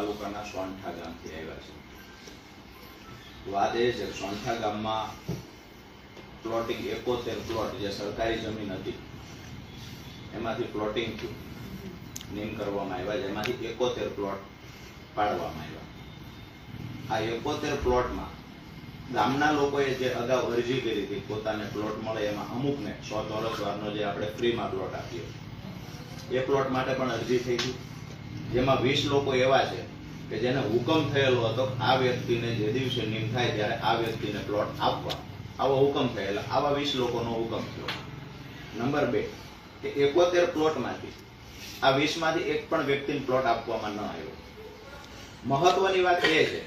તાલુકાના સોંઠા ગામથી આવ્યા છે. વાત એ સોંઠા ગામમાં પ્લોટિંગ એકોતેર પ્લોટ જે સરકારી જમીન હતી, એમાંથી પ્લોટિંગ નેમ કરવામાં આવ્યા જેમાંથી એકોતેર પ્લોટ પાડવામાં આવ્યા. આ એકોતેર પ્લોટમાં ગામના લોકોએ જે અગાઉ અરજી કરી હતી પોતાને પ્લોટ મળે, એમાં અમુકને સો ચોરસ વારનો જે આપણે ફ્રીમાં પ્લોટ આપ્યો એ પ્લોટ માટે પણ અરજી થઈ હતી. જેમાં વીસ લોકો એવા છે કે જેને હુકમ થયેલો હતો આ વ્યક્તિને જે દિવસે નિમ થાય ત્યારે આ વ્યક્તિને પ્લોટ આપવા. આવો હુકમ થયેલો. આવા વીસ લોકોનો હુકમ થયો. નંબર બે, કે એકોતેર પ્લોટમાંથી આ વીસમાંથી એક પણ વ્યક્તિને પ્લોટ આપવામાં ન આવ્યો. મહત્વની વાત એ છે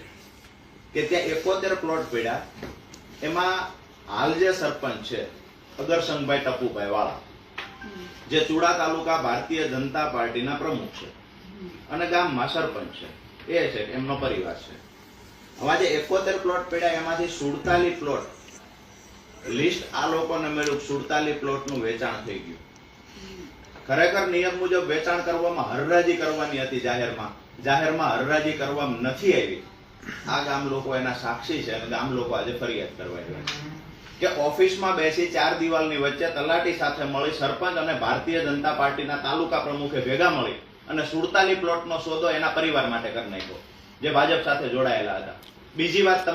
કે ત્યાં એકોતેર પ્લોટ પડ્યા. એમાં હાલ જે સરપંચ છે, અગરસંગભાઈ ટપુભાઈ વાળા, જે ચુડા તાલુકા ભારતીય જનતા પાર્ટીના પ્રમુખ છે. અને ગામમાં સરપંચ છે. એ છે, એમનો પરિવાર છે. હવે જે એકોતેર પ્લોટ પડ્યા, એમાંથી સુડતાલીસ પ્લોટ લિસ્ટ આ લોકોને મળ્યું સુડતાલીસ પ્લોટનું વેચાણ થઈ ગયું. ખરેખર નિયમ મુજબ વેચાણ કરવામાં હરરાજી કરવાની હતી જાહેરમાં. જાહેરમાં હરરાજી કરવામાં નથી આવી. આ ગામ લોકો એના સાક્ષી છે અને ગામ લોકો આજે ફરિયાદ કરવા આવ્યા છે. કે ઓફિસમાં બેસી ચાર દિવાલની વચ્ચે તલાટી સાથે મળી સરપંચ અને ભારતીય જનતા પાર્ટીના તાલુકા પ્રમુખે ભેગા મળી અને સુડતાલી પ્લોટનો સોદો એના પરિવાર માટે કરી નાખ્યો, જે ભાજપ સાથે જોડાયેલા હતા. બીજી વાત તમને